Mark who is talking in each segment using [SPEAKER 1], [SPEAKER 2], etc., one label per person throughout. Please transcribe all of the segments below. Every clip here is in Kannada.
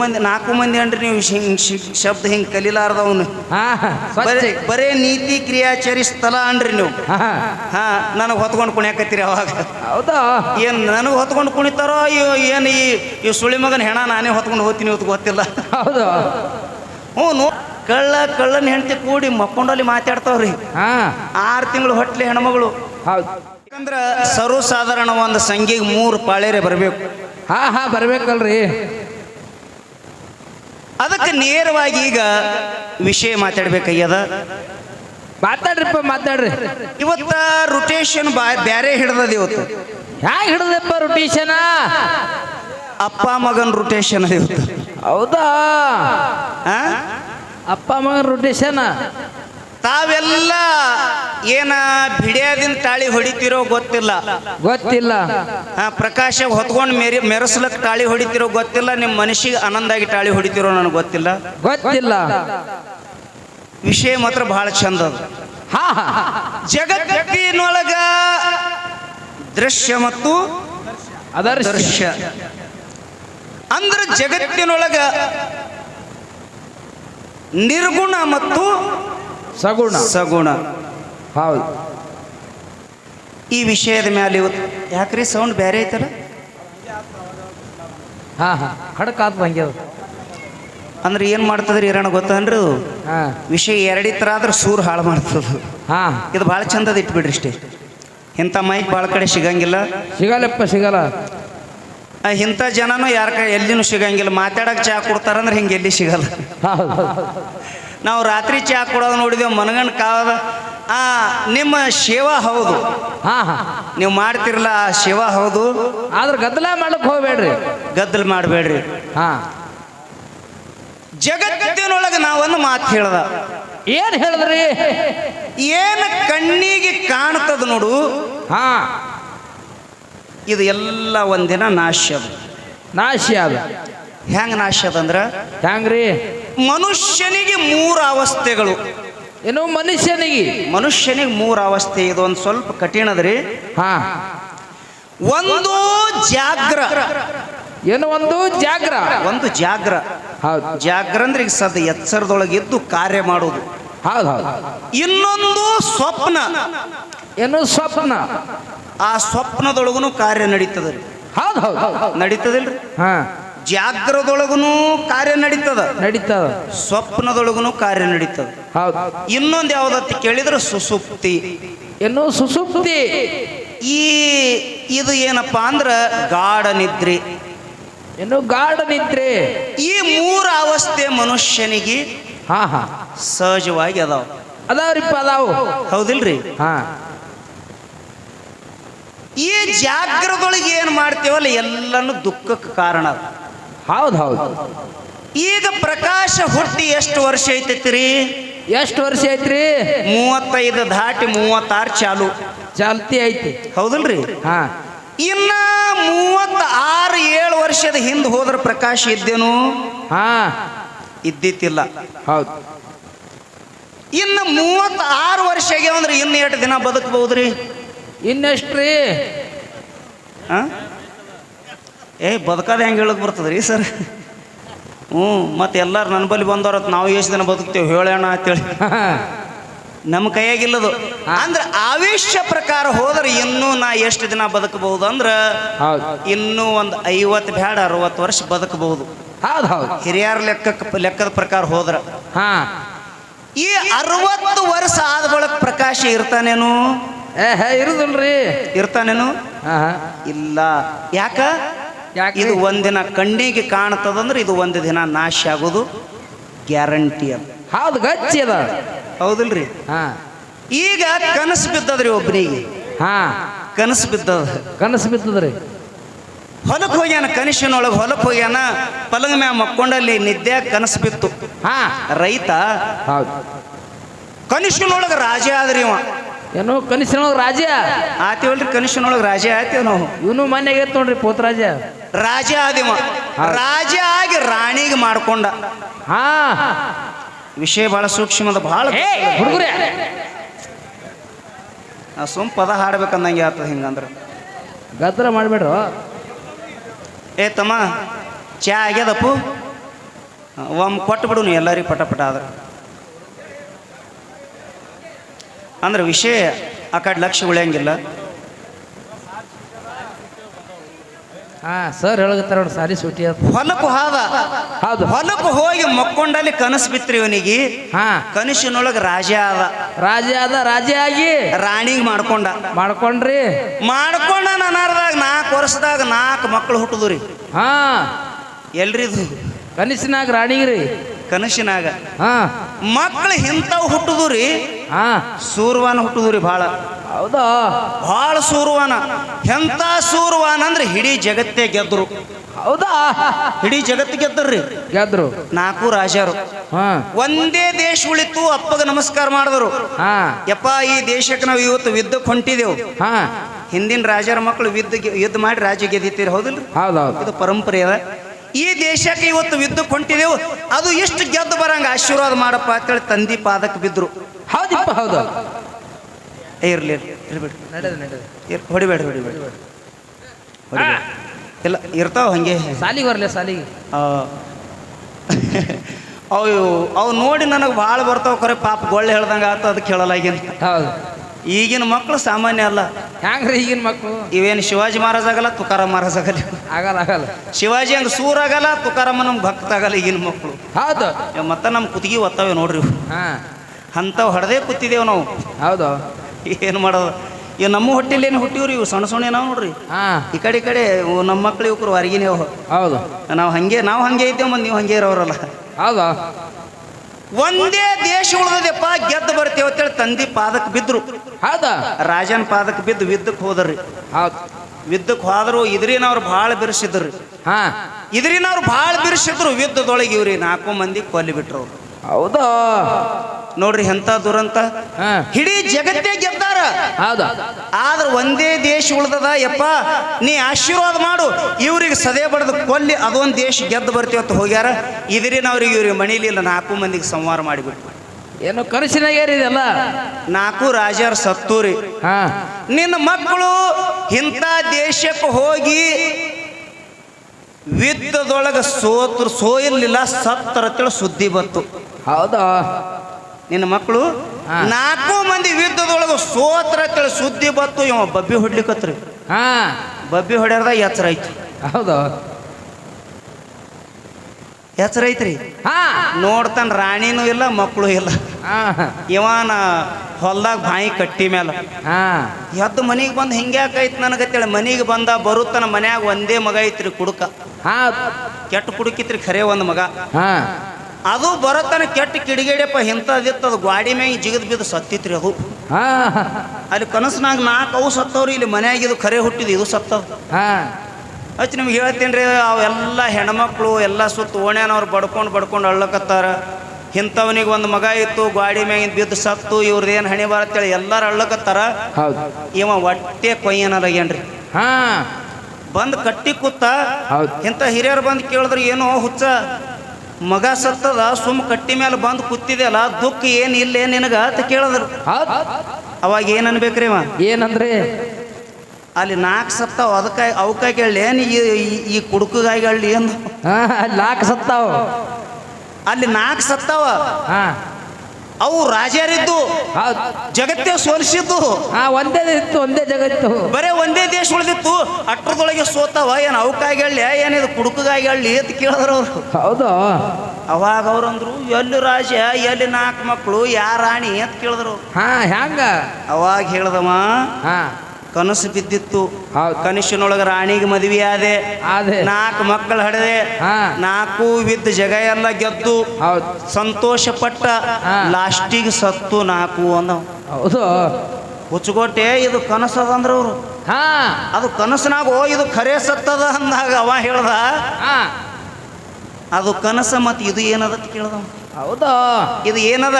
[SPEAKER 1] ಮಂದಿ ನಾಲ್ಕು ಮಂದಿ ಅಂದ್ರೆ ನೀವು ಹಿಂಗ್ ಶಬ್ದ ಹಿಂಗ್ ಕಲಿಲಾರ್ದವನು ಬರೇ ನೀತಿ ಕ್ರಿಯಾಚಾರಿ ಸ್ಥಳ ಅನ್ರಿ ನೀವು.
[SPEAKER 2] ಹಾ
[SPEAKER 1] ನನಗೆ ಹೊತ್ಕೊಂಡು ಕುಣಿಯಾಕತ್ತೀರಿ ಅವಾಗ.
[SPEAKER 2] ಹೌದಾ?
[SPEAKER 1] ಏನ್ ನನಗೆ ಹೊತ್ಕೊಂಡು ಕುಣಿತಾರೋ ಅಯ್ಯೋ ಏನ್ ಈ ಈ ಸುಳಿ ಮಗನ ಹೆಣ ನಾನೇ ಹೊತ್ಕೊಂಡು ಹೋಗ್ತೀನಿ ಇವತ್ತು ಗೊತ್ತಿಲ್ಲ.
[SPEAKER 2] ಹೌದು.
[SPEAKER 1] ಹ್ಞೂ ನೋ ಕಳ್ಳ ಕಳ್ಳನ ಹೆಂಡತಿ ಕೂಡಿ ಮಕ್ಕೊಂಡಲ್ಲಿ ಮಾತಾಡ್ತಾವ್ರಿ.
[SPEAKER 2] ಹಾ.
[SPEAKER 1] ಆರು ತಿಂಗಳು ಹೊಟ್ಲಿ ಹೆಣ್ಮಗಳು.
[SPEAKER 2] ಹೌದು.
[SPEAKER 1] ಯಾಕಂದ್ರ ಸರ್ವಸಾಧಾರಣ ಒಂದು ಸಂಘಿಗೆ ಮೂರು ಪಾಳೆರೆ ಬರಬೇಕು.
[SPEAKER 2] ಹಾ ಹಾ ಬರ್ಬೇಕಲ್ರಿ.
[SPEAKER 1] ಅದಕ್ಕೆ ನೇರವಾಗಿ ಈಗ ವಿಷಯ ಮಾತಾಡ್ಬೇಕಾಗ್ಯದ?
[SPEAKER 2] ಮಾತಾಡ್ರಿಪ್ಪ ಮಾತಾಡ್ರಿ.
[SPEAKER 1] ಇವತ್ತ ರೊಟೇಷನ್ ಬ್ಯಾರೆ ಹಿಡ್ದದ ಇವತ್ತು.
[SPEAKER 2] ಹ್ಯಾಂಗ ಹಿಡ್ದಪ್ಪ ರೊಟೇಷನ
[SPEAKER 1] ಅಪ್ಪ ಮಗನ್ ರೊಟೇಷನ್ ಇವತ್ತು.
[SPEAKER 2] ಹೌದಾ? ಅಪ್ಪ ಮಗನ ರೊಟೇಷನ್
[SPEAKER 1] ತಾವೆಲ್ಲ ಏನ ಬಿಡಿಯಾದಿಂದ ತಾಳಿ ಹೊಡಿತಿರೋ ಗೊತ್ತಿಲ್ಲ.
[SPEAKER 2] ಗೊತ್ತಿಲ್ಲ.
[SPEAKER 1] ಪ್ರಕಾಶ ಹೊತ್ಕೊಂಡು ಮೆರಿ ಮೆರೆಸ್ಲಕ್ ತಾಳಿ ಹೊಡಿತಿರೋ ಗೊತ್ತಿಲ್ಲ ನಿಮ್ಮ ಮನಸ್ಸಿಗೆ ಆನಂದಾಗಿ ತಾಳಿ ಹೊಡಿತಿರೋ ನನಗೆ ಗೊತ್ತಿಲ್ಲ.
[SPEAKER 2] ಗೊತ್ತಿಲ್ಲ.
[SPEAKER 1] ವಿಷಯ ಮಾತ್ರ ಬಹಳ ಚಂದ ಅದು.
[SPEAKER 2] ಹಾ ಹಾ.
[SPEAKER 1] ಜಗತ್ತಿನೊಳಗ ದೃಶ್ಯ ಮತ್ತು
[SPEAKER 2] ಅದರ
[SPEAKER 1] ದೃಶ್ಯ ಅಂದ್ರೆ ಜಗತ್ತಿನೊಳಗ ನಿರ್ಗುಣ ಮತ್ತು
[SPEAKER 2] ಸಗುಣ.
[SPEAKER 1] ಸಗುಣ.
[SPEAKER 2] ಹೌದು.
[SPEAKER 1] ಈ ವಿಷಯದ ಮೇಲೆ ಇವತ್ತು ಯಾಕ್ರಿ ಸೌಂಡ್ ಬೇರೆ ಐತಲ್ಲ?
[SPEAKER 2] ಹಾ ಹಾ. ಖಡಕ್ ಆತ್ ಹಂಗೆ
[SPEAKER 1] ಅಂದ್ರೆ ಏನ್ ಮಾಡ್ತದ್ರಿ ಇರೋಣ ಗೊತ್ತನ್ರಿ ಅದು?
[SPEAKER 2] ಹಾ.
[SPEAKER 1] ವಿಷಯ ಎರಡಿತ್ರ ಆದ್ರೆ ಸೂರ್ ಹಾಳು ಮಾಡ್ತದ.
[SPEAKER 2] ಹಾ.
[SPEAKER 1] ಇದು ಭಾಳ ಚಂದದ ಇಟ್ಬಿಡ್ರಿ ಇಷ್ಟೇ. ಇಂಥ ಮೈಕ್ ಭಾಳ ಕಡೆ ಸಿಗಂಗಿಲ್ಲ.
[SPEAKER 2] ಸಿಗಲ್ಲಪ್ಪ ಸಿಗಲ್ಲ.
[SPEAKER 1] ಇಂಥ ಜನನೂ ಯಾರ ಕೈ ಎಲ್ಲಿನೂ ಸಿಗಂಗಿಲ್ಲ. ಮಾತಾಡಕ್ಕೆ ಚಾ ಕೊಡ್ತಾರಂದ್ರೆ ಹಿಂಗೆ ಎಲ್ಲಿ ಸಿಗಲ್ಲ.
[SPEAKER 2] ಹೌದು.
[SPEAKER 1] ನಾವು ರಾತ್ರಿ ಚಹಾ ಕೊಡೋದು ನೋಡಿದೆವು ಮನಗಣ್ಣ ಕಾವದ ಆ ನಿಮ್ಮ ಸೇವಾ ಹೌದು.
[SPEAKER 2] ಹಾ ಹಾ.
[SPEAKER 1] ನೀವು ಮಾಡ್ತಿರಲ್ಲ ಆ ಸೇವಾ ಹೌದು.
[SPEAKER 2] ಆದ್ರೆ ಗದ್ದಲ ಮಾಡಕ್ ಹೋಗ್ಬೇಡ್ರಿ.
[SPEAKER 1] ಗದ್ದಲ ಮಾಡಬೇಡ್ರಿ.
[SPEAKER 2] ಹಾ.
[SPEAKER 1] ಜಗತ್ತಿನೊಳಗೆ ನಾವೊಂದು ಮಾತು ಹೇಳ್ದ.
[SPEAKER 2] ಏನ್ ಹೇಳಿದ್ರಿ?
[SPEAKER 1] ಏನು ಕಣ್ಣಿಗೆ ಕಾಣ್ತದ ನೋಡು.
[SPEAKER 2] ಹಾ.
[SPEAKER 1] ಇದು ಎಲ್ಲ ಒಂದಿನ ನಾಶ ಅದು.
[SPEAKER 2] ನಾಶ ಅದ.
[SPEAKER 1] ಹೆಂಗ್ ನಾಶ ಅದಂದ್ರ? ಮನುಷ್ಯನಿಗೆ ಮೂರು ಅವಸ್ಥೆಗಳು.
[SPEAKER 2] ಏನು ಮನುಷ್ಯನಿಗೆ.
[SPEAKER 1] ಮನುಷ್ಯನಿಗೆ ಮೂರು ಅವಸ್ಥೆ ಇದು ಒಂದು ಸ್ವಲ್ಪ ಕಠಿಣದ್ರಿ
[SPEAKER 2] ಹಾ.
[SPEAKER 1] ಒಂದು ಜಾಗ್ರ.
[SPEAKER 2] ಏನು ಒಂದು ಜಾಗ್ರ?
[SPEAKER 1] ಒಂದು ಜಾಗ್ರ.
[SPEAKER 2] ಹೌದು.
[SPEAKER 1] ಜಾಗ್ರ ಅಂದ್ರೆ ಈಗ ಸದ ಎಚ್ಚರದೊಳಗಿದ್ದು ಕಾರ್ಯ ಮಾಡುವುದು.
[SPEAKER 2] ಹೌದು ಹೌದು.
[SPEAKER 1] ಇನ್ನೊಂದು ಸ್ವಪ್ನ.
[SPEAKER 2] ಏನು ಸ್ವಪ್ನ?
[SPEAKER 1] ಆ ಸ್ವಪ್ನದೊಳಗೂ ಕಾರ್ಯ ನಡೀತದ
[SPEAKER 2] ಹೌದು ಹೌದು.
[SPEAKER 1] ನಡೀತದಿಲ್ರಿ?
[SPEAKER 2] ಹಾ.
[SPEAKER 1] ಜಾಗ್ರದೊಳಗುನು ಕಾರ್ಯ ನಡೀತದ.
[SPEAKER 2] ನಡೀತದ.
[SPEAKER 1] ಸ್ವಪ್ನದೊಳಗೂ ಕಾರ್ಯ ನಡೀತದ.
[SPEAKER 2] ಹೌದು.
[SPEAKER 1] ಇನ್ನೊಂದು ಯಾವ್ದತ್ತಿ ಕೇಳಿದ್ರೆ ಸುಸುಪ್ತಿ.
[SPEAKER 2] ಏನು ಸುಸುಪ್ತಿ.
[SPEAKER 1] ಈ ಇದು ಏನಪ್ಪಾ ಅಂದ್ರ ಗಾಢ ನಿದ್ರೆ.
[SPEAKER 2] ಏನು ಗಾಢ ನಿದ್ರೆ.
[SPEAKER 1] ಈ ಮೂರು ಅವಸ್ಥೆ ಮನುಷ್ಯನಿಗೆ
[SPEAKER 2] ಹಾ ಹಾ.
[SPEAKER 1] ಸಹಜವಾಗಿ ಅದಾವ.
[SPEAKER 2] ಅದಾವ್ರಿಪ್ಪ ಅದಾವು.
[SPEAKER 1] ಹೌದಿಲ್ರಿ?
[SPEAKER 2] ಹಾ.
[SPEAKER 1] ಈ ಜಾಗ್ರದೊಳಗೆ ಏನ್ ಮಾಡ್ತೇವಲ್ಲ ಎಲ್ಲನೂ ದುಃಖಕ್ಕೆ ಕಾರಣ ಅದು.
[SPEAKER 2] ಹೌದು ಹೌದು.
[SPEAKER 1] ಈಗ ಪ್ರಕಾಶ ಹುಟ್ಟಿ ಎಷ್ಟು ವರ್ಷ ಐತೈತ್ರಿ?
[SPEAKER 2] ಎಷ್ಟು ವರ್ಷ ಐತ್ರಿ?
[SPEAKER 1] ಮೂವತ್ತೈದು ದಾಟಿ ಮೂವತ್ತಾರು ಚಾಲು.
[SPEAKER 2] ಚಾಲ್ತಿ ಐತಿ.
[SPEAKER 1] ಹೌದಲ್ರಿ?
[SPEAKER 2] ಹಾ.
[SPEAKER 1] ಇನ್ನ ಮೂವತ್ತ ಆರು ಏಳು ವರ್ಷದ ಹಿಂದೆ ಹೋದ್ರ ಪ್ರಕಾಶ ಇದ್ದೇನು?
[SPEAKER 2] ಹಾ.
[SPEAKER 1] ಇದ್ದಿತ್ತಿಲ್ಲ.
[SPEAKER 2] ಹೌದು.
[SPEAKER 1] ಇನ್ನು ಮೂವತ್ತ ಆರು ವರ್ಷ ಆಗ್ಯಾವ ಅಂದ್ರೆ ಇನ್ನು ಎಷ್ಟು ದಿನ ಬದುಕಬಹುದ್ರಿ?
[SPEAKER 2] ಇನ್ನೆಷ್ಟ್ರಿ?
[SPEAKER 1] ಆ? ಏ ಬದುಕೋದು ಹೆಂಗೆ ಹೇಳೋಕೆ ಬರ್ತದೆ ರೀ ಸರ್? ಹ್ಞೂ ಮತ್ತೆ ಎಲ್ಲರೂ ನನ್ನ ಬಳಿ ಬಂದವ್ರ ನಾವು ಎಷ್ಟು ದಿನ ಬದುಕ್ತೇವೆ ಹೇಳೋಣ ಅಂತೇಳಿ. ನಮ್ಮ ಕೈಯಾಗಿಲ್ಲದು ಅಂದ್ರೆ ಆವೇಶ ಪ್ರಕಾರ ಹೋದ್ರೆ ಇನ್ನೂ ನಾ ಎಷ್ಟು ದಿನ ಬದುಕಬಹುದು ಅಂದ್ರೆ
[SPEAKER 2] ಹೌದು.
[SPEAKER 1] ಇನ್ನೂ ಒಂದು ಐವತ್ತು ಬ್ಯಾಡ ಅರವತ್ತು ವರ್ಷ ಬದುಕಬಹುದು.
[SPEAKER 2] ಹೌದು ಹೌದು.
[SPEAKER 1] ಹಿರಿಯರ ಲೆಕ್ಕಕ್ಕೆ ಲೆಕ್ಕದ ಪ್ರಕಾರ ಹೋದ್ರ.
[SPEAKER 2] ಹಾ.
[SPEAKER 1] ಈ ಅರವತ್ತು ವರ್ಷ ಆದ ಬಳಕ ಪ್ರಕಾಶ ಇರ್ತಾನೇನು?
[SPEAKER 2] ಏ ಹೇ ಇರುದಿಲ್ರಿ.
[SPEAKER 1] ಇರ್ತಾನೇನು. ಇಲ್ಲ. ಯಾಕ? ಇದು ಒಂದಿನ ಕಣ್ಣಿಗೆ ಕಾಣ್ತದಂದ್ರೆ ಇದು ಒಂದು ದಿನ ನಾಶ ಆಗೋದು ಗ್ಯಾರಂಟಿ ಅದು.
[SPEAKER 2] ಹೌದು ಗಚ್ಚಿ ಅದ.
[SPEAKER 1] ಹೌದಿಲ್ರಿ?
[SPEAKER 2] ಹಾ.
[SPEAKER 1] ಈಗ ಕನಸು ಬಿದ್ದದ್ರಿ ಒಬ್ಬನಿಗೆ
[SPEAKER 2] ಹಾ.
[SPEAKER 1] ಕನಸು ಬಿದ್ದದ.
[SPEAKER 2] ಕನಸು ಬಿದ್ದದ್ರಿ.
[SPEAKER 1] ಹೊಲಕ್ಕೆ ಹೋಗ್ಯಾನ ಕನಸಿನೊಳಗೆ ಹೊಲಕ್ಕೆ ಹೋಗ್ಯಾನ ಪಲಂಗ ಮ್ಯಾ ಮಕ್ಕೊಂಡಲ್ಲಿ ನಿದ್ದೆ ಕನಸು ಬಿತ್ತು.
[SPEAKER 2] ಹಾ.
[SPEAKER 1] ರೈತ?
[SPEAKER 2] ಹೌದು.
[SPEAKER 1] ಕನಸಿನೊಳಗೆ ರಾಜ ಆದ್ರಿ ಇವ.
[SPEAKER 2] ಏನೋ ಕನಸಿನೊಳಗೆ ರಾಜ.
[SPEAKER 1] ಆತೀವಲ್ರಿ ಕನಸಿನೊಳಗೆ ರಾಜ ಆತೀವ್ ನಾವು.
[SPEAKER 2] ಇವನು ಮನೆಗೆ ಐತ್ ನೋಡ್ರಿ ಪೋತರಾಜ.
[SPEAKER 1] ರಾಜ ಆದಿವ
[SPEAKER 2] ಆದಿಮ.
[SPEAKER 1] ರಾಜ ಆಗಿ ರಾಣಿಗೆ ಮಾಡ್ಕೊಂಡ.
[SPEAKER 2] ಹಾ.
[SPEAKER 1] ವಿಷಯ ಬಹಳ ಸೂಕ್ಷ್ಮದ ಬಹಳ
[SPEAKER 2] ಹುಡುಗರೇ.
[SPEAKER 1] ನಾ ಸುಮ್ ಪದ ಹಾಡ್ಬೇಕಂದಂಗೆ ಆಗ್ತದೆ ಹಿಂಗಂದ್ರೆ.
[SPEAKER 2] ಗದ್ರ ಮಾಡ್ಬೇಡ್ರು.
[SPEAKER 1] ಏ ತಮ್ಮ ಚಾ ಆಗ್ಯದಪ್ಪು? ಒಮ್ಮೆ ಕೊಟ್ಟು ಬಿಡು ನೀ ಎಲ್ಲರಿಗೆ ಪಟ ಪಟ ಆದ್ರೆ. ಅಂದ್ರೆ ವಿಷಯ ಆ ಕಡೆ ಲಕ್ಷ್ಯ ಉಳಿಯಂಗಿಲ್ಲ.
[SPEAKER 2] ಹಾ ಸರ್ ಹೇಳಕತ್ತಾರ ನೋಡಿ ಸಾರಿ ಸೂಟಿ ಅಂತ
[SPEAKER 1] ಹೊಲಕ್ಕೆ ಹೋದ.
[SPEAKER 2] ಹೌದು.
[SPEAKER 1] ಹೊಲಕ್ಕೆ ಹೋಗಿ ಮಕ್ಕೊಂಡಲ್ಲಿ ಕನಸು ಬಿತ್ರಿ ಇವನಿಗೆ.
[SPEAKER 2] ಹಾ.
[SPEAKER 1] ಕನಸಿನೊಳಗೆ ರಾಜ ಆದ.
[SPEAKER 2] ರಾಜ ಅದ ರಾಜ ಆಗಿ
[SPEAKER 1] ರಾಣಿಗೆ ಮಾಡ್ಕೊಂಡ.
[SPEAKER 2] ಮಾಡ್ಕೊಂಡ್ರಿ.
[SPEAKER 1] ಮಾಡ್ಕೊಂಡ ನಾನಾರ್ದಾಗ ನಾಲ್ಕು ವರ್ಷದಾಗ ನಾಲ್ಕು ಮಕ್ಕಳು ಹುಟ್ಟುದು ರೀ
[SPEAKER 2] ಹಾ.
[SPEAKER 1] ಎಲ್ರಿದು?
[SPEAKER 2] ಕನಸಿನಾಗ ರಾಣಿಗ್ರಿ.
[SPEAKER 1] ಕನಸಿನಾಗ.
[SPEAKER 2] ಹಾ.
[SPEAKER 1] ಮಕ್ಕಳು ಇಂಥವು ಹುಟ್ಟುದು ರೀ
[SPEAKER 2] ಹಾ.
[SPEAKER 1] ಸೂರ್ವಾನ ಹುಟ್ಟುದು ರೀ ಭಾಳ.
[SPEAKER 2] ಹೌದಾ?
[SPEAKER 1] ಭಾಳ ಸೂರ್ವಾನ. ಎಂಥ ಸೂರ್ವಾನ ಅಂದ್ರೆ ಇಡೀ ಜಗತ್ತೇ ಗೆದ್ರು.
[SPEAKER 2] ಹೌದಾ?
[SPEAKER 1] ಇಡೀ ಜಗತ್ತು ಗೆದ್ದರ್ರಿ
[SPEAKER 2] ಗೆದ್ರು.
[SPEAKER 1] ನಾಲ್ಕು ರಾಜರು.
[SPEAKER 2] ಹಾ.
[SPEAKER 1] ಒಂದೇ ದೇಶ ಉಳಿತು ಅಪ್ಪಗ ನಮಸ್ಕಾರ ಮಾಡಿದ್ರು.
[SPEAKER 2] ಹಾ.
[SPEAKER 1] ಯಪ್ಪ ಈ ದೇಶಕ್ಕೆ ನಾವು ಇವತ್ತು ಯುದ್ಧಕ್ಕೆ ಹೊಂಟಿದೆವು
[SPEAKER 2] ಹಾ.
[SPEAKER 1] ಹಿಂದಿನ ರಾಜರ ಮಕ್ಕಳು ಯುದ್ಧ ಯುದ್ಧ ಮಾಡಿ ರಾಜ್ಯ ಗೆದ್ದಿತ್ತೀರಿ ಹೌದಿಲ್ರಿ?
[SPEAKER 2] ಹೌದೌದು.
[SPEAKER 1] ಇದು ಪರಂಪರೆ ಅದ. ಈ ದೇಶಕ್ಕೆ ಇವತ್ತು ಯುದ್ಧ ಹೊಂಟಿದೆವು ಅದು ಎಷ್ಟು ಗೆದ್ದು ಬರಂಗ ಆಶೀರ್ವಾದ ಮಾಡಪ್ಪ ಅಂತೇಳಿ ತಂದಿ ಪಾದಕ್ಕೆ ಬಿದ್ರು.
[SPEAKER 2] ಹೌದಿಪ್ಪ ಹೌದು.
[SPEAKER 1] ಇರ್ಲಿ ಇರ್ಲಿ, ಇರ್ಬೇಡಿ.
[SPEAKER 2] ನಡೆದು ನಡೆದು
[SPEAKER 1] ಇರ್- ಹೊಡಿಬೇಡ ಹೊಡಿಬೇಡ ಹೊಡಿಬೇಡ ಇಲ್ಲ ಇರ್ತಾವ ಹಂಗೆ?
[SPEAKER 2] ಸಾಲಿಗೆ ಬರಲಿ ಸಾಲಿಗೆ.
[SPEAKER 1] ಅವು ಅವು ನೋಡಿ ನನಗೆ ಭಾಳ ಬರ್ತಾವ ಕರೆ ಪಾಪ ಗೊಳ್ಳೆ ಹೇಳ್ದಂಗೆ ಆತ ಅದಕ್ಕೆ ಈಗಿನ
[SPEAKER 2] ಹೌದು.
[SPEAKER 1] ಈಗಿನ ಮಕ್ಕಳು ಸಾಮಾನ್ಯ ಅಲ್ಲ.
[SPEAKER 2] ಹ್ಯಾಂಗ್ರಿ ಈಗಿನ ಮಕ್ಕಳು
[SPEAKER 1] ಇವೇನು ಶಿವಾಜಿ ಮಹಾರಾಜ್ ಆಗಲ್ಲ ತುಕಾರಾಮ್ ಮಹಾರಾಜ್ ಆಗಲ್ಲ?
[SPEAKER 2] ಆಗಲ್ಲ ಆಗಲ್ಲ.
[SPEAKER 1] ಶಿವಾಜಿ ಹಂಗೆ ಸೂರ್ ಆಗಲ್ಲ ತುಕಾರಾಮ ನಮ್ಗೆ ಭಕ್ತ ಆಗಲ್ಲ ಈಗಿನ ಮಕ್ಕಳು
[SPEAKER 2] ಹೌದು.
[SPEAKER 1] ಮತ್ತೆ ನಮ್ಮ ಕುತ್ತಿಗೆ ಒತ್ತಾವೆ ನೋಡ್ರಿ
[SPEAKER 2] ಹಾಂ.
[SPEAKER 1] ಅಂಥವು ಹೊಡೆದೇ ಕೂತಿದ್ದೇವೆ ನಾವು.
[SPEAKER 2] ಹೌದು.
[SPEAKER 1] ಏನು ಮಾಡೋದು? ಇವು ನಮ್ಮ ಹೊಟ್ಟೆಲ್ಲಿ ಏನು ಹುಟ್ಟಿವ್ರಿ? ಇವು ಸಣ್ಣ ಸಣ್ಣ ನಾವು ನೋಡ್ರಿ?
[SPEAKER 2] ಹಾ.
[SPEAKER 1] ಈ ಕಡೆ ಈ ಕಡೆ ಇವು ನಮ್ಮ ಮಕ್ಳು ಇವ್ರು ಹೊರಗಿನೇ
[SPEAKER 2] ಹೌದು.
[SPEAKER 1] ನಾವು ಹಂಗೆ ನಾವು ಹಂಗೆ ಇದ್ದೇವೆ ಮಂದಿ ನೀವು ಹಂಗೆ ಇರೋರಲ್ಲ.
[SPEAKER 2] ಹೌದಾ?
[SPEAKER 1] ಒಂದೇ ದೇಶ ಉಳಿದಪ್ಪ ಗೆದ್ದು ಬರ್ತೇವೆ ಅಂತೇಳಿ ತಂದಿ ಪಾದಕ್ಕೆ ಬಿದ್ರು.
[SPEAKER 2] ಹೌದಾ?
[SPEAKER 1] ರಾಜನ ಪಾದಕ್ಕೆ ಬಿದ್ದು ವಿದ್ದಕ್ಕೆ ಹೋದ್ರಿ.
[SPEAKER 2] ಹೌದು.
[SPEAKER 1] ವಿದ್ದಕ್ಕೆ ಹೋದ್ರು ಇದ್ರಿನವ್ರು ಭಾಳ ಬಿರ್ಸಿದ್ರಿ.
[SPEAKER 2] ಹಾ.
[SPEAKER 1] ಇದ್ರಿನವ್ರು ಭಾಳ ಬಿರ್ಸಿದ್ರು ವಿದ್ದದೊಳಗೆ ಇವ್ರಿ ನಾಲ್ಕು ಮಂದಿ ಕೊಲ್ಲಿ ಬಿಟ್ರು. ಅವ್ರು
[SPEAKER 2] ಹೌದಾ?
[SPEAKER 1] ನೋಡ್ರಿ ಎಂತ ದುರಂತ?
[SPEAKER 2] ಹಾ.
[SPEAKER 1] ಇಡೀ ಜಗತ್ತೇ ಗೆದ್ದಾರ.
[SPEAKER 2] ಹೌದು.
[SPEAKER 1] ಆದ್ರೆ ಒಂದೇ ದೇಶ ಉಳ್ದದ ಯಪ್ಪ ನೀ ಆಶೀರ್ವಾದ ಮಾಡು. ಇವ್ರಿಗೆ ಸದೇ ಬಡ್ದು ಕೊಲ್ಲಿ ಅದೊಂದು ದೇಶ ಗೆದ್ದು ಬರ್ತೀವಿ ಅಂತ ಹೋಗ್ಯಾರ. ಇದ್ರಿನವ್ರಿಗೆ ಇವ್ರಿಗೆ ಮಣಿಲಿಲ್ಲ ನಾಲ್ಕು ಮಂದಿಗೆ ಸಂವಾರ ಮಾಡಿಬಿಟ್ಟು
[SPEAKER 2] ಏನು ಕನಸಿನಾಗ ಏರಿದೆಲ್ಲ
[SPEAKER 1] ನಾಲ್ಕು ರಾಜರ ಸತ್ತೂರಿ
[SPEAKER 2] ಹಾ.
[SPEAKER 1] ನಿನ್ನ ಮಕ್ಕಳು ಇಂಥ ದೇಶಕ್ಕೆ ಹೋಗಿ ಯುದ್ಧದೊಳಗೆ ಸೋತ್ರ ಸೋಯಿರ್ಲಿಲ್ಲ ಸತ್ತರ ತಿಳ ಸುದ್ದಿ ಬಂತು.
[SPEAKER 2] ಹೌದಾ?
[SPEAKER 1] ನಿನ್ನ ಮಕ್ಕಳು. ನಾಲ್ಕು ಮಂದಿ ಯುದ್ಧದೊಳಗೆ ಸೋತ್ರ ಅಂತೇಳಿ ಸುದ್ದಿ ಬತ್ತು ಇವ ಬಬ್ಬಿ ಹೊಡ್ಲಿಕತ್ರಿ.
[SPEAKER 2] ಹಾ.
[SPEAKER 1] ಬಬ್ಬಿ ಹೊಡ್ಯಾರ್ದ ಎಚ್ಚರ ಐತಿ
[SPEAKER 2] ಹೌದು.
[SPEAKER 1] ಎಚ್ಚರ ಐತ್ರಿ?
[SPEAKER 2] ಹಾ.
[SPEAKER 1] ನೋಡ್ತಾನ ರಾಣಿನೂ ಇಲ್ಲ ಮಕ್ಕಳು ಇಲ್ಲ.
[SPEAKER 2] ಹಾ.
[SPEAKER 1] ಇವನ ಹೊಲ್ದಾಗ ಬಾಯಿ ಕಟ್ಟಿ ಮೇಲೆ
[SPEAKER 2] ಹಾ.
[SPEAKER 1] ಎದ್ದು ಮನೆಗೆ ಬಂದು ಹಿಂಗ್ಯಾಕೈತಿ ನನಗತ್ತೇಳಿ ಮನಿಗೆ ಬಂದ ಬರುತ್ತಾನ ಮನ್ಯಾಗ ಒಂದೇ ಮಗ ಐತ್ರಿ ಕುಡುಕ.
[SPEAKER 2] ಹಾ.
[SPEAKER 1] ಕೆಟ್ಟ ಕುಡುಕಿತ್ರಿ ಖರೆ ಒಂದು ಮಗ.
[SPEAKER 2] ಹಾ.
[SPEAKER 1] ಅದು ಬರತನ ಕೆಟ್ಟ ಕಿಡಿಗೇಡಿಯಪ್ಪ ಇಂಥದಿತ್ತು ಅದು ಗ್ವಾಡಿ ಮ್ಯಾಗ ಜಿಗದ್ ಬಿದ್ದು ಸತ್ತಿತ್ರಿ ಅದು.
[SPEAKER 2] ಹಾ.
[SPEAKER 1] ಅಲ್ಲಿ ಕನಸ್ನಾಗ ನಾಲ್ಕು ಅವು ಸತ್ತವ್ರಿ ಇಲ್ಲಿ ಮನೆಯಾಗಿದ್ದು ಕರೆ ಖರೆ ಹುಟ್ಟಿದ ಇದು ಸತ್ತದ.
[SPEAKER 2] ಹಾ.
[SPEAKER 1] ಹಚ್ಚಿ ನಿಮ್ಗೆ ಹೇಳ್ತೀನಿ ರೀ ಅವೆಲ್ಲ ಹೆಣ್ಮಕ್ಳು ಎಲ್ಲ ಸುತ್ತ ಓಣ್ಯಾನವ್ರು ಬಡ್ಕೊಂಡು ಬಡ್ಕೊಂಡು ಅಳ್ಳಕತ್ತಾರ. ಇಂಥವನಿಗೆ ಒಂದು ಮಗ ಇತ್ತು ಗ್ವಾಡಿ ಮ್ಯಾಗಿಂದ ಬಿದ್ದು ಸತ್ತು ಇವ್ರದ್ದೇನು ಹಣೆ ಬರತ್ತೇಳಿ ಎಲ್ಲರೂ ಅಳ್ಳಕತ್ತಾರ. ಇವ ಹೊಟ್ಟೆ ಏನ್ರಿ?
[SPEAKER 2] ಹಾ.
[SPEAKER 1] ಬಂದು ಕಟ್ಟಿ ಕೂತ ಇಂಥ ಹಿರಿಯರು ಬಂದು ಕೇಳಿದ್ರೆ ಏನೋ ಹುಚ್ಚ. ಮಗ ಸತ್ತದ ಸುಮ್ ಕಟ್ಟಿ ಮೇಲೆ ಬಂದು ಕೂತಿದೆಯಲ್ಲ ದುಃಖ ಏನು ಇಲ್ಲೇ ನಿನಗ ಅಂತ ಕೇಳಿದ್ರು. ಅವಾಗ ಏನು ಅನ್ಬೇಕ್ರಿ ಅವ
[SPEAKER 2] ಏನಂದ್ರಿ?
[SPEAKER 1] ಅಲ್ಲಿ ನಾಲ್ಕು ಸತ್ತಾವ ಅದಕ್ಕೆ ಅವಕ ಕೇಳಿ ಏನು ಈ ಈ- ಹೇಳಿ ಏನು?
[SPEAKER 2] ನಾಲ್ಕು ಲಾಕ್ ಸತ್ತಾವ.
[SPEAKER 1] ಅಲ್ಲಿ ನಾಲ್ಕು ಸತ್ತಾವ.
[SPEAKER 2] ಹಾ.
[SPEAKER 1] ಅವು ರಾಜರಿದ್ದು ಜಗತ್ತೇ ಸೋಲಿಸಿದ್ದು.
[SPEAKER 2] ಹಾ ಒಂದೇ ಇತ್ತು ಒಂದೇ ಜಗತ್ತು.
[SPEAKER 1] ಬರೇ ಒಂದೇ ದೇಶ ಉಳಿದಿತ್ತು ಅಟ್ರದೊಳಗೆ ಸೋತಾವ ಏನು ಅವಕ್ಕಾಗಿ ಹೇಳಿ ಏನಿದು ಕುಡುಕಾಗಿ ಹೇಳಿ ಅಂತ ಕೇಳಿದ್ರು ಅವರು.
[SPEAKER 2] ಹೌದು.
[SPEAKER 1] ಅವಾಗ ಅವ್ರಂದ್ರು ಎಲ್ಲಿ ರಾಜ ಎಲ್ಲಿ ನಾಲ್ಕು ಮಕ್ಕಳು ಯಾರಾಣಿ ಅಂತ ಕೇಳಿದ್ರು
[SPEAKER 2] ಹಾ ಹೆಂಗ
[SPEAKER 1] ಅವಾಗ ಹೇಳ್ದಮ್ಮ
[SPEAKER 2] ಹಾ.
[SPEAKER 1] ಕನಸು ಬಿದ್ದಿತ್ತು.
[SPEAKER 2] ಕನಸಿನೊಳಗ
[SPEAKER 1] ಕನಸಿನೊಳಗೆ ರಾಣಿಗೆ ಮದುವೆ ಆದೆ. ನಾಲ್ಕು ಮಕ್ಕಳು ಹಡದೆ ನಾಲ್ಕು ಬಿದ್ದ ಜಗ ಎಲ್ಲ ಗೆದ್ದು. ಸಂತೋಷ ಪಟ್ಟ ಲಾಸ್ಟಿಗೆ ಸತ್ತು ನಾಲ್ಕು ಅಂದವ್.
[SPEAKER 2] ಹೌದು.
[SPEAKER 1] ಹುಚ್ಚುಕೊಟ್ಟೆ ಇದು ಕನಸದ ಅಂದ್ರೆ ಅವರು.
[SPEAKER 2] ಹಾ.
[SPEAKER 1] ಅದು ಕನಸನಾಗ ಓ ಇದು ಖರೆ ಸತ್ತದ ಅಂದಾಗ ಅವ ಹೇಳ್ದ. ಅದು ಕನಸ ಮತ್ತು ಇದು ಏನದ ಕೇಳ್ದ
[SPEAKER 2] ಹೌದಾ.
[SPEAKER 1] ಇದು ಏನದ?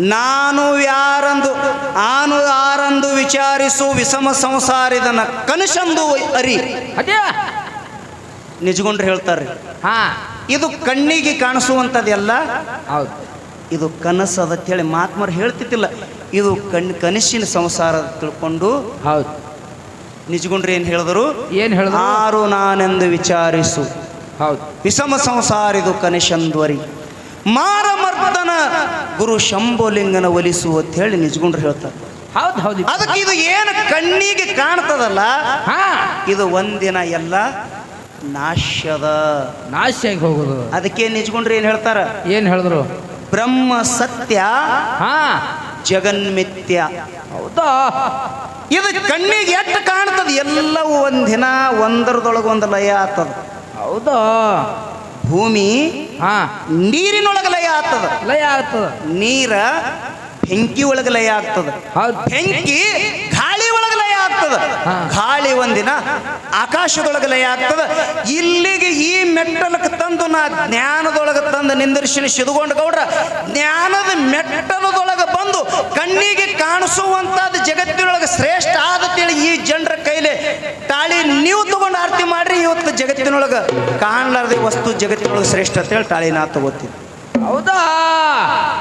[SPEAKER 1] ನಾನು ಯಾರಂದು ಆನು ಯಾರಂದು ವಿಚಾರಿಸು ವಿಷಮ ಸಂಸಾರಿದನ ಕನಸಂದು ಅರಿ.
[SPEAKER 2] ಅದೇ.
[SPEAKER 1] ನಿಜಗೊಂಡ್ರು ಹೇಳ್ತಾರೆ.
[SPEAKER 2] ಹಾ.
[SPEAKER 1] ಇದು ಕಣ್ಣಿಗೆ ಕಾಣಿಸುವಂಥದ್ದೆಲ್ಲ
[SPEAKER 2] ಹೌದು.
[SPEAKER 1] ಇದು ಕನಸದ ಅಂತೇಳಿ ಮಾತ್ಮರು ಹೇಳ್ತಿದ್ದಿಲ್ಲ. ಇದು ಕಣ್ ಕನಸಿನ ಸಂಸಾರ ತಿಳ್ಕೊಂಡು
[SPEAKER 2] ಹೌದು.
[SPEAKER 1] ನಿಜಗೊಂಡ್ರೆ ಏನು ಹೇಳಿದ್ರು?
[SPEAKER 2] ಏನು ಹೇಳಿದ್ರು?
[SPEAKER 1] ಆರು ನಾನೆಂದು ವಿಚಾರಿಸು.
[SPEAKER 2] ಹೌದು.
[SPEAKER 1] ವಿಷಮ ಸಂಸಾರಿದು ಕನಿಷಂದ್ವರಿ ಮಾರಮರ್ದನ ಗುರು ಶಂಭೋಲಿಂಗನ ಒಲಿಸು ಅಂತ ಹೇಳಿ ನಿಜಗುಂಡ್ರು ಹೇಳ್ತಾರೆ.
[SPEAKER 2] ಹೌದು ಹೌದು.
[SPEAKER 1] ಅದಕ್ಕೆ ಇದು ಏನು ಕಣ್ಣಿಗೆ ಕಾಣ್ತದಲ್ಲ
[SPEAKER 2] ಹಾ.
[SPEAKER 1] ಇದು ಒಂದಿನ ಎಲ್ಲ ನಾಶ್ಯದ.
[SPEAKER 2] ನಾಶಿಯಾಗಿ ಹೋಗುದು.
[SPEAKER 1] ಅದಕ್ಕೆ ನಿಜಗುಂಡ್ರು ಏನು ಹೇಳ್ತಾರ?
[SPEAKER 2] ಏನ್ ಹೇಳಿದ್ರು?
[SPEAKER 1] ಬ್ರಹ್ಮ ಸತ್ಯ
[SPEAKER 2] ಹಾ.
[SPEAKER 1] ಜಗನ್ಮಿತ್ಯ
[SPEAKER 2] ಹೌದಾ?
[SPEAKER 1] ಇದು ಕಣ್ಣಿಗೆ ಎಷ್ಟು ಕಾಣ್ತದ? ಎಲ್ಲವೂ ಒಂದಿನ ಒಂದರದೊಳಗೆ ಒಂದು ಲಯ ಆಗ್ತದ.
[SPEAKER 2] ಹೌದಾ?
[SPEAKER 1] ಭೂಮಿ
[SPEAKER 2] ಹಾ.
[SPEAKER 1] ನೀರಿನೊಳಗೆ ಲಯ ಆಗ್ತದ.
[SPEAKER 2] ಲಯ ಆಗ್ತದ.
[SPEAKER 1] ನೀರ ಬೆಂಕಿ ಒಳಗೆ ಲಯ ಆಗ್ತದ.
[SPEAKER 2] ಹೌದು.
[SPEAKER 1] ಬೆಂಕಿ ಆಗ್ತದ? ಗಾಳಿ ಒಂದಿನ ಆಕಾಶದೊಳಗೆ ಲಯ ಆಗ್ತದ. ಇಲ್ಲಿಗೆ ಈ ಮೆಟ್ಟಲಕ್ಕೆ ತಂದು ನಾ ಜ್ಞಾನದೊಳಗೆ ತಂದು ನಿಂದರ್ಶನ ಸಿದುಗೊಂಡು ಗೌಡ್ರ, ಜ್ಞಾನದ ಮೆಟ್ಟಲದೊಳಗೆ ಬಂದು ಕಣ್ಣಿಗೆ ಕಾಣಿಸುವಂತದ್ದು ಜಗತ್ತಿನೊಳಗೆ ಶ್ರೇಷ್ಠ ಆದ ತಿಳಿ ಈ ಜನರ ಕೈಲಿ ತಾಳಿ ನೀವು ತಗೊಂಡು ಆರತಿ ಮಾಡ್ರಿ, ಇವತ್ತು ಜಗತ್ತಿನೊಳಗೆ ಕಾಣಲಾರ್ದೆ ವಸ್ತು ಜಗತ್ತಿನೊಳಗೆ ಶ್ರೇಷ್ಠ ಅಂತ ಹೇಳಿ ತಾಳಿ ನಾ ತಗೋತೀನಿ.
[SPEAKER 2] ಹೌದಾ?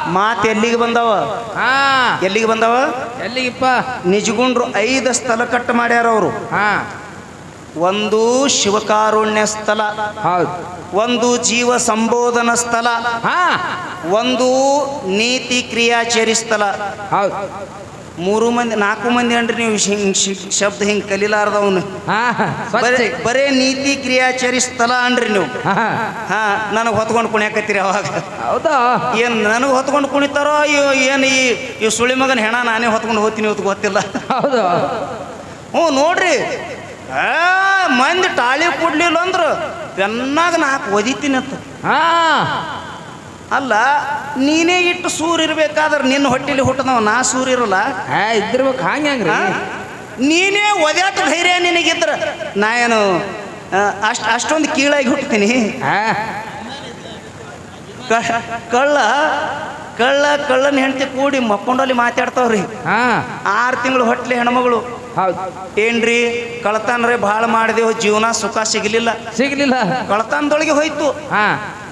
[SPEAKER 1] ಮಾತು ಎಲ್ಲಿಗೆ ಬಂದವ?
[SPEAKER 2] ಹಾ.
[SPEAKER 1] ಎಲ್ಲಿಗೆ ಬಂದವ?
[SPEAKER 2] ಎಲ್ಲಿಗಿಪ್ಪ?
[SPEAKER 1] ನಿಜಗುಂಡ್ರು ಐದು ಸ್ಥಳ ಕಟ್ ಮಾಡ್ಯಾರ ಅವರು.
[SPEAKER 2] ಹಾ.
[SPEAKER 1] ಒಂದು ಶಿವಕಾರುಣ್ಯ ಸ್ಥಳ
[SPEAKER 2] ಹೌದು.
[SPEAKER 1] ಒಂದು ಜೀವ ಸಂಬೋಧನ ಸ್ಥಳ
[SPEAKER 2] ಹಾ.
[SPEAKER 1] ಒಂದು ನೀತಿ ಕ್ರಿಯಾಚರಿ ಸ್ಥಳ
[SPEAKER 2] ಹೌದು.
[SPEAKER 1] ಮೂರು ಮಂದಿ ನಾಲ್ಕು ಮಂದಿ ಅಂದ್ರೆ ನೀವು ಹಿಂಗ್ ಶಬ್ದ ಹಿಂಗೆ ಕಲಿಲಾರ್ದವನು ಬರೇ ಬರೇ ನೀತಿ ಕ್ರಿಯಾಚರಿ ಸ್ಥಳ ಅನ್ರಿ ನೀವು.
[SPEAKER 2] ಹಾ
[SPEAKER 1] ನನಗೆ ಹೊತ್ಕೊಂಡು ಕುಣಿಯಾಕತ್ತೀರಿ ಅವಾಗ.
[SPEAKER 2] ಹೌದಾ?
[SPEAKER 1] ಏನು ನನಗೆ ಹೊತ್ಕೊಂಡು ಕುಣಿತಾರೋ ಏನು ಈ ಸುಳಿ ಮಗನ ಹೆಣ ನಾನೇ ಹೊತ್ಕೊಂಡು ಹೋಗ್ತೀನಿ ಇವತ್ತು ಗೊತ್ತಿಲ್ಲ.
[SPEAKER 2] ಹೌದು.
[SPEAKER 1] ಹ್ಞೂ ನೋಡ್ರಿ. ಆ ಮಂದಿ ಟಾಳಿ ಕೊಡ್ಲಿಲ್ಲ ಅಂದ್ರೆ ಚೆನ್ನಾಗಿ ನಾಲ್ಕು ಒದಿತೀನಿ ಅಂತ.
[SPEAKER 2] ಹಾ.
[SPEAKER 1] ಅಲ್ಲ ನೀನೇ ಇಟ್ಟು ಸೂರಿರ್ಬೇಕಾದ್ರೆ ನಿನ್ನ ಹೊಟ್ಟಿಲಿ ಹುಟ್ಟದವ ನಾ ಸೂರ್ ಇರಲ್ಲ?
[SPEAKER 2] ಏ ಇದ್ದಿರ್ಬೇಕು ಹಂಗೆ ಹಂಗ್ರಿ.
[SPEAKER 1] ನೀನೇ ಒದ್ಯಾಟ ಧೈರ್ಯ ನಿನಗಿದ್ರ? ನಾ ಏನು ಅಷ್ಟು ಅಷ್ಟೊಂದು ಕೀಳಾಗಿ ಹುಟ್ಟತೀನಿ
[SPEAKER 2] ಹಾ.
[SPEAKER 1] ಕಳ್ಳ ಕಳ್ಳ ಕಳ್ಳನ ಹೆಂಡತಿ ಕೂಡಿ ಮಕ್ಕೊಂಡಲ್ಲಿ ಮಾತಾಡ್ತಾವ್ರಿ.
[SPEAKER 2] ಹಾ.
[SPEAKER 1] ಆರು ತಿಂಗಳು ಹೊಟ್ಲಿ ಹೆಣ್ಮಗಳು.
[SPEAKER 2] ಹೌದು.
[SPEAKER 1] ಏನ್ರಿ ಕಳ್ತಾನ್ರೆ ಭಾಳ ಮಾಡಿದೆವು ಜೀವನ ಸುಖ ಸಿಗಲಿಲ್ಲ.
[SPEAKER 2] ಸಿಗಲಿಲ್ಲ.
[SPEAKER 1] ಕಳ್ತನದೊಳಗೆ ಹೋಯ್ತು.
[SPEAKER 2] ಹಾ.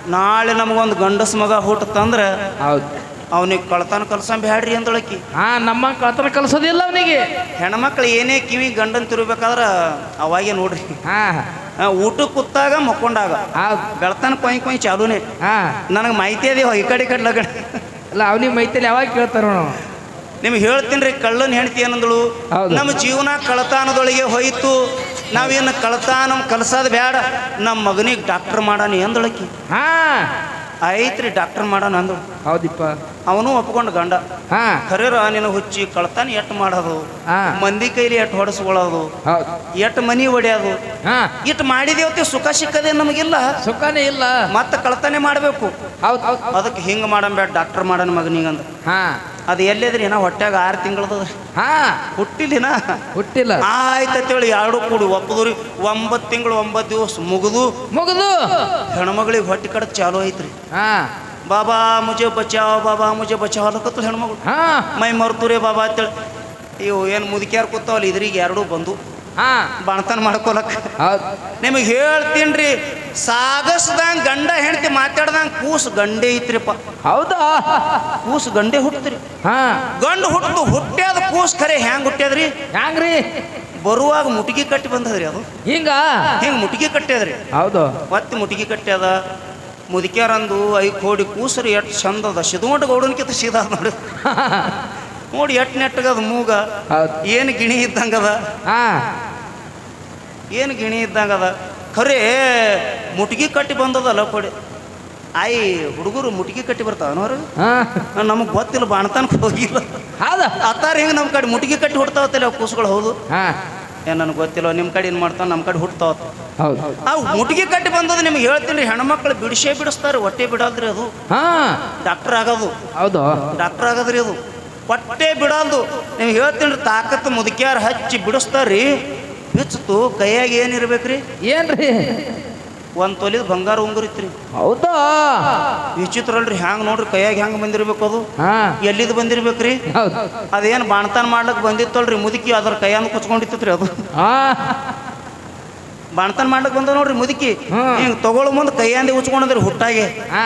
[SPEAKER 1] ನಾಳೆ ನಮಗೊಂದು ಗಂಡಸ ಮಗ ಹುಟ್ಟತಂದ್ರೆ
[SPEAKER 2] ಹೌದು.
[SPEAKER 1] ಅವನಿಗೆ ಕಳ್ತನ ಕಲ್ಸಂ ಬ್ಯಾಡ್ರಿ ಅಂದೊಳಕಿ.
[SPEAKER 2] ಹಾ ನಮ್ಮ ಕಳ್ತನ ಕಲ್ಸೋದಿಲ್ಲ ಅವನಿಗೆ.
[SPEAKER 1] ಹೆಣ್ಮಕ್ಳು ಏನೇ ಕಿವಿ ಗಂಡನ್ ತಿರುಬೇಕಾದ್ರೆ ಅವಾಗೆ ನೋಡ್ರಿ.
[SPEAKER 2] ಹಾ.
[SPEAKER 1] ಊಟ ಕುತ್ತಾಗ ಕೂತಾಗ ಮಕ್ಕೊಂಡಾಗ.
[SPEAKER 2] ಆ
[SPEAKER 1] ಗಳತನ ಕೊಯ್ ಕೊಯ್ ಚಾಲೂನೇ.
[SPEAKER 2] ಹಾ.
[SPEAKER 1] ನನಗೆ ಮಾಹಿತಿ ಅದೇ ಈ ಕಡೆ ಕಡೆ ಲಗಡೆ
[SPEAKER 2] ಅಲ್ಲ ಅವನಿಗೆ ಮೈತಲ್ಲಿ ಯಾವಾಗ ಕೇಳ್ತಾರ
[SPEAKER 1] ನಿಮ್ಗೆ ಹೇಳ್ತೀನಿ ರೀ ಕಳ್ಳನ್ ಹೆಂಡತಿ ಏನಂದಳು. ನಮ್ಮ ಜೀವನ ಕಳತಾನದೊಳಗೆ ಹೋಯ್ತು. ನಾವೇನು ನಮ್ಮ ಕಲ್ಸೋದು ಬೇಡ ನಮ್ಮ ಮಗನಿಗೆ ಡಾಕ್ಟರ್ ಮಾಡೋಣ ಎಂದಳಕಿ
[SPEAKER 2] ಹಾ.
[SPEAKER 1] ಐತ್ರಿ ಡಾಕ್ಟರ್ ಮಾಡೋಣ ಅಂದಳು.
[SPEAKER 2] ಹೌದಿಪ್ಪ.
[SPEAKER 1] ಅವನು ಒಪ್ಕೊಂಡು ಗಂಡ.
[SPEAKER 2] ಹಾ.
[SPEAKER 1] ಖರೇರ ನಿನ್ನ ಹುಚ್ಚಿ ಕಳ್ತಾನ ಎಟ್ ಮಾಡೋದು.
[SPEAKER 2] ಹಾ.
[SPEAKER 1] ಮಂದಿ ಕೈಲಿ ಎಟ್ ಹೊಡೆಸ್ಕೊಳ್ಳೋದು
[SPEAKER 2] ಹೌದು.
[SPEAKER 1] ಎಟ್ಟು ಮನಿ ಹೊಡೆಯೋದು
[SPEAKER 2] ಹಾ.
[SPEAKER 1] ಇಟ್ಟು ಮಾಡಿದೇವತ್ತೆ ಸುಖ ಸಿಕ್ಕದೆ ನಮಗಿಲ್ಲ.
[SPEAKER 2] ಸುಖನೇ ಇಲ್ಲ.
[SPEAKER 1] ಮತ್ತೆ ಕಳ್ತಾನೆ ಮಾಡಬೇಕು.
[SPEAKER 2] ಹೌದು ಹೌದು
[SPEAKER 1] ಅದಕ್ಕೆ ಹಿಂಗೆ ಮಾಡಂಬೇಡ ಡಾಕ್ಟರ್ ಮಾಡೋಣ ಮಗನಿಗಂದ.
[SPEAKER 2] ಹಾ.
[SPEAKER 1] ಅದು ಎಲ್ಲಿದ್ರಿ ಏನೋ ಹೊಟ್ಟೆಗೆ ಆರು ತಿಂಗಳದ
[SPEAKER 2] ಹಾ.
[SPEAKER 1] ಹುಟ್ಟಿಲಿನ?
[SPEAKER 2] ಹುಟ್ಟಿಲ್ಲ.
[SPEAKER 1] ಆಯ್ತಂತೇಳಿ ಎರಡು ಕೂಡಿ ಒಪ್ಪದ್ರಿ ಒಂಬತ್ತು ತಿಂಗಳು ಒಂಬತ್ತು ದಿವಸ ಮುಗಿದು.
[SPEAKER 2] ಮುಗಿದು.
[SPEAKER 1] ಹೆಣ್ಮಗಳಿಗೆ ಹೊಟ್ಟೆ ಕಡೆ ಚಾಲು ಐತ್ರಿ.
[SPEAKER 2] ಹಾ.
[SPEAKER 1] ಬಾಬಾ ಮುಜೆ ಬಚಾವ್ ಬಾಬಾ ಮುಜೆ ಬಚಾವ್ ಅಲ್ಲಕತ್ತು ಹೆಣ್ಮಗಳು. ಮೈ ಮರ್ತುರೆ ಬಾಬಾ ಅಂತೇಳಿ. ಇವು ಏನು ಮುದುಕ್ಯಾರ ಕೂತಾವಲ್ಲ ಇದ್ರಿಗೆ ಎರಡೂ ಬಂದು. ಬಾಣತನ ಬಣತನ
[SPEAKER 2] ಹೌದು.
[SPEAKER 1] ನಿಮಗೆ ಹೇಳ್ತೀನಿ ಸಾಗಸ್ದಂಗ ಗಂಡ ಹೆಂಡತಿ ಮಾತಾಡ್ದಂಗ ಕೂಸು ಗಂಡೆ ಐತ್ರಿಪ್ಪ.
[SPEAKER 2] ಹೌದಾ?
[SPEAKER 1] ಕೂಸು ಗಂಡೆ ಹುಟ್ಟತ್ರಿ
[SPEAKER 2] ಹಾ.
[SPEAKER 1] ಗಂಡು ಹುಟ್ಟು ಹುಟ್ಟ್ಯಾದ ಕೂಸು ಖರೆ ಹ್ಯಾಂಗ ಹುಟ್ಟ್ಯಾದ್ರಿ
[SPEAKER 2] ಹ್ಯಾಂಗ್ರಿ?
[SPEAKER 1] ಬರುವಾಗ ಮುಟಗಿ ಕಟ್ಟಿ ಬಂದದ್ರಿ ಅದು.
[SPEAKER 2] ಹಿಂಗ?
[SPEAKER 1] ಹಿಂಗ ಮುಟಗಿ ಕಟ್ಟ್ಯಾದ್ರಿ.
[SPEAKER 2] ಹೌದು.
[SPEAKER 1] ಮತ್ತೆ ಮುಟಗಿ ಕಟ್ಟ್ಯಾದ ಮುದುಕ್ಯಾರಂದು ಐ ಕೋಡಿ ಕೂಸರು ಎಷ್ಟು ಚಂದದ ಗೌಡನ ಗೌಡನ್ಕಿಂತ ಸೀದಾ ನೋಡಿ. ನೋಡಿ ಎಟ್ ನೆಟ್ಟಗದ ಮೂಗ.
[SPEAKER 2] ಹೌದು.
[SPEAKER 1] ಏನು ಗಿಣಿ ಇದ್ದಂಗದ
[SPEAKER 2] ಹಾ.
[SPEAKER 1] ಏನು ಗಿಣಿ ಇದ್ದಂಗದ ಖರೆ ಮುಟ್ಗಿ ಕಟ್ಟಿ ಬಂದದಲ್ಲ ಕೊಡಿ. ಆಯ್ ಹುಡುಗರು ಮುಟ್ಗಿ ಕಟ್ಟಿ ಬರ್ತಾವನವ್ರು
[SPEAKER 2] ಹಾ.
[SPEAKER 1] ನಮಗೆ ಗೊತ್ತಿಲ್ಲ ಬಾಣತನ ಹೋಗಿಲ್ಲ.
[SPEAKER 2] ಹೌದಾ?
[SPEAKER 1] ಅತ್ತಾರ ಹಿಂಗ ನಮ್ಮ ಕಡೆ ಮುಟ್ಗಿ ಕಟ್ಟಿ ಹುಡ್ತಾವತ್ತಲ್ಲ ಅವು ಕೂಸುಗಳು ಹೌದು.
[SPEAKER 2] ಹಾ.
[SPEAKER 1] ಏನು ನನಗೆ ಗೊತ್ತಿಲ್ಲ ನಿಮ್ಮ ಕಡೆ ಏನು ಮಾಡ್ತಾನೆ ನಮ್ಮ ಕಡೆ ಹುಡ್ತಾವತ್ತ
[SPEAKER 2] ಹೌದು.
[SPEAKER 1] ಆ ಮುಟಿಗೆ ಕಟ್ಟಿ ಬಂದದ ನಿಮ್ಗೆ ಹೇಳ್ತೀನಿ ರೀ ಹೆಣ್ಮಕ್ಳು ಬಿಡಿಸೇ ಬಿಡಿಸ್ತಾರೆ ಹೊಟ್ಟೆ ಬಿಡಲ್ರಿ ಅದು.
[SPEAKER 2] ಹಾ.
[SPEAKER 1] ಡಾಕ್ಟರ್ ಆಗೋದು.
[SPEAKER 2] ಹೌದು.
[SPEAKER 1] ಡಾಕ್ಟರ್ ಆಗೋದ್ರಿ ಅದು. ಹೊಟ್ಟೆ ಬಿಡಲ್ದು ನೀವು ಹೇಳ್ತೀನಿ ರೀ ತಾಕತ್ತು ಮುದುಕ್ಯಾರ ಹಚ್ಚಿ ಬಿಡಿಸ್ತಾರ್ರಿ. ಬಿಚ್ಚಿತು ಕೈಯಾಗ ಏನಿರ್ಬೇಕ್ರಿ
[SPEAKER 2] ಏನ್ರಿ?
[SPEAKER 1] ಒಂದು ತೊಲಿದ ಬಂಗಾರ ಉಂಗುರ ಇತ್ರಿ.
[SPEAKER 2] ಹೌದಾ?
[SPEAKER 1] ವಿಚಿತ್ರ ಅಲ್ರಿ ಹ್ಯಾಂಗ ನೋಡ್ರಿ ಕೈಯಾಗ ಹೆಂಗ್ ಬಂದಿರ್ಬೇಕು ಅದು? ಎಲ್ಲಿದ್ ಬಂದಿರ್ಬೇಕ್ರಿ? ಅದೇನು ಬಾಣತನ ಮಾಡ್ಲಿಕ್ಕೆ ಬಂದಿತ್ತಲ್ರಿ ಮುದುಕಿ ಅದ್ರ ಕೈಯನ್ನು ಕುಚ್ಕೊಂಡಿತ್ತತ್ರಿ ಅದು.
[SPEAKER 2] ಹಾ.
[SPEAKER 1] ಮಾಡ್ಲಕ್ ಬಂದ ನೋಡ್ರಿ ಮುದುಕಿ. ಹಿಂಗ್ ತಗೊಳ್ಳೋ ಮುಂದೆ ಕೈಯಂದಿ ಉಚ್ಕೊಂಡ್ರಿ ಹುಟ್ಟಾಗೆ.
[SPEAKER 2] ಹಾ.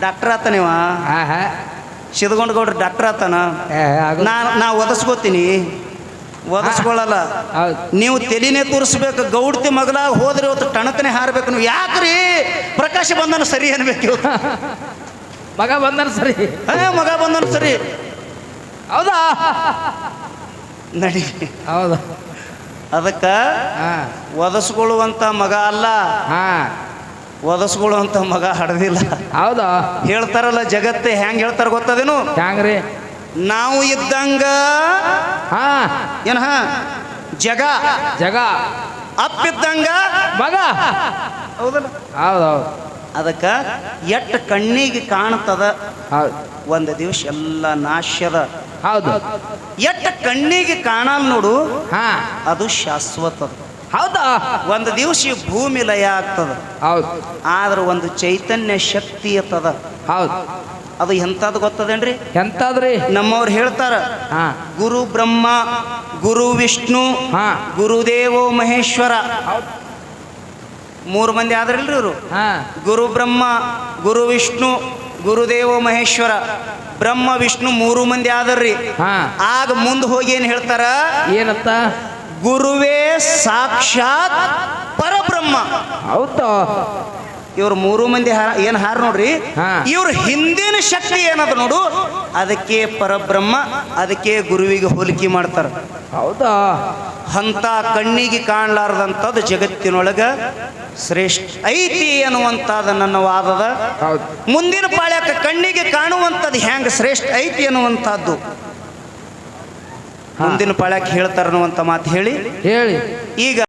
[SPEAKER 1] ಡಾಕ್ಟರ್ ಆತನಿವ.
[SPEAKER 2] ಹಾ. ಹಾ
[SPEAKER 1] ಗೌಡ್ರ ಡಾಕ್ಟರ್ ಆತನ?
[SPEAKER 2] ಏ, ಆಗಲ್ಲ.
[SPEAKER 1] ನಾ ನಾ ಒದಸ್ಕೋತೀನಿ. ಒದಸ್ಕೊಳ್ಳಲ್ಲ ನೀವು ತೆಲಿನೇ ತೋರಿಸ್ಬೇಕು ಗೌಡ್ತಿ ಮಗಲ ಹೋದ್ರೆ ಇವತ್ತು ಟಣಕನೆ ಹಾರಬೇಕು. ನೀವು ಯಾಕ್ರಿ ಪ್ರಕಾಶ ಬಂದನು ಸರಿ ಅನ್ಬೇಕು ಇವತ್ತು.
[SPEAKER 2] ಮಗ ಬಂದನ ಸರಿ.
[SPEAKER 1] ಏ ಮಗ ಬಂದನು ಸರಿ.
[SPEAKER 2] ಹೌದಾ?
[SPEAKER 1] ನಡಿ.
[SPEAKER 2] ಹೌದಾ.
[SPEAKER 1] ಅದಕ್ಕ
[SPEAKER 2] ಹಾ.
[SPEAKER 1] ಒದಸ್ಕೊಳ್ಳುವಂತ ಮಗ ಅಲ್ಲ.
[SPEAKER 2] ಹಾ.
[SPEAKER 1] ಒದಸ್ಕೊಳ್ಳುವಂತ ಮಗ ಹಡ್ದಿಲ್ಲ.
[SPEAKER 2] ಹೌದಾ?
[SPEAKER 1] ಹೇಳ್ತಾರಲ್ಲ ಜಗತ್ತೇ ಹೆಂಗ್ ಹೇಳ್ತಾರ ಗೊತ್ತದೇನು?
[SPEAKER 2] ಹ್ಯಾಂಗ್ರಿ?
[SPEAKER 1] ನಾವು ಇದ್ದಂಗ
[SPEAKER 2] ಹಾ.
[SPEAKER 1] ಏನ? ಜಗ.
[SPEAKER 2] ಜಗ.
[SPEAKER 1] ಅಪ್ಪಿದ್ದಂಗ
[SPEAKER 2] ಮಗ.
[SPEAKER 1] ಹೌದಲ್ಲ?
[SPEAKER 2] ಹೌದು ಹೌದು
[SPEAKER 1] ಅದಕ್ಕ ಎಟ್ಟ ಕಣ್ಣಿಗೆ ಕಾಣ್ತದ?
[SPEAKER 2] ಹೌದು.
[SPEAKER 1] ಒಂದು ದಿವಸ ಎಲ್ಲ ನಾಶ್ಯದ
[SPEAKER 2] ಹೌದು.
[SPEAKER 1] ಎಟ್ಟ ಕಣ್ಣಿಗೆ ಕಾಣಲ್ ನೋಡು
[SPEAKER 2] ಹಾ.
[SPEAKER 1] ಅದು ಶಾಶ್ವತದ
[SPEAKER 2] ಹೌದಾ?
[SPEAKER 1] ಒಂದು ದಿವಸ ಭೂಮಿ ಲಯ ಆಗ್ತದ.
[SPEAKER 2] ಹೌದು.
[SPEAKER 1] ಆದ್ರೆ ಒಂದು ಚೈತನ್ಯ ಶಕ್ತಿ ಇರ್ತದ.
[SPEAKER 2] ಹೌದು.
[SPEAKER 1] ಅದು ಎಂಥದ್ದು ಗೊತ್ತದೇನ್ರಿ?
[SPEAKER 2] ಎಂತಾದ್ರಿ?
[SPEAKER 1] ನಮ್ಮವ್ರು ಹೇಳ್ತಾರ
[SPEAKER 2] ಹಾ.
[SPEAKER 1] ಗುರು ಬ್ರಹ್ಮ ಗುರು ವಿಷ್ಣು
[SPEAKER 2] ಹಾ.
[SPEAKER 1] ಗುರುದೇವೋ ಮಹೇಶ್ವರ. ಮೂರು ಮಂದಿ ಆದ್ರಲ್ರಿ ಇವರು.
[SPEAKER 2] ಹಾ.
[SPEAKER 1] ಗುರು ಬ್ರಹ್ಮ ಗುರು ವಿಷ್ಣು ಗುರುದೇವೋ ಮಹೇಶ್ವರ. ಬ್ರಹ್ಮ ವಿಷ್ಣು ಮೂರು ಮಂದಿ ಆದರ್ರಿ
[SPEAKER 2] ಹಾ.
[SPEAKER 1] ಆಗ ಮುಂದೆ ಹೋಗಿ ಏನ್ ಹೇಳ್ತಾರ?
[SPEAKER 2] ಏನತ್ತ
[SPEAKER 1] ಗುರುವೇ ಸಾಕ್ಷಾತ್ ಪರಬ್ರಹ್ಮ.
[SPEAKER 2] ಹೌದಾ.
[SPEAKER 1] ಇವ್ರು ಮೂರು ಮಂದಿ ಹಾರ ಏನ್ ಹಾರ ನೋಡ್ರಿ. ಇವ್ರ ಹಿಂದಿನ ಶಕ್ತಿ ಏನದ ನೋಡು? ಅದಕ್ಕೆ ಪರಬ್ರಹ್ಮ ಅದಕ್ಕೆ ಗುರುವಿಗೆ ಹೋಲಿಕೆ ಮಾಡ್ತಾರ.
[SPEAKER 2] ಹೌದಾ.
[SPEAKER 1] ಅಂತ ಕಣ್ಣಿಗೆ ಕಾಣಲಾರ್ದಂಥದ್ದು ಜಗತ್ತಿನೊಳಗ ಶ್ರೇಷ್ಠ ಐತಿ ಅನ್ನುವಂಥದ್ದು ನನ್ನ ವಾದದ. ಮುಂದಿನ ಪಾಳ್ಯಕ್ಕೆ ಕಣ್ಣಿಗೆ ಕಾಣುವಂಥದ್ದು ಹೆಂಗೆ ಶ್ರೇಷ್ಠ ಐತಿ ಅನ್ನುವಂಥದ್ದು. ಮುಂದಿನ ಪಾಳ್ಯಾಕ್ ಹೇಳ್ತಾರ ಅನ್ನುವಂತ ಮಾತು ಹೇಳಿ.
[SPEAKER 2] ಹೇಳಿ.
[SPEAKER 1] ಈಗ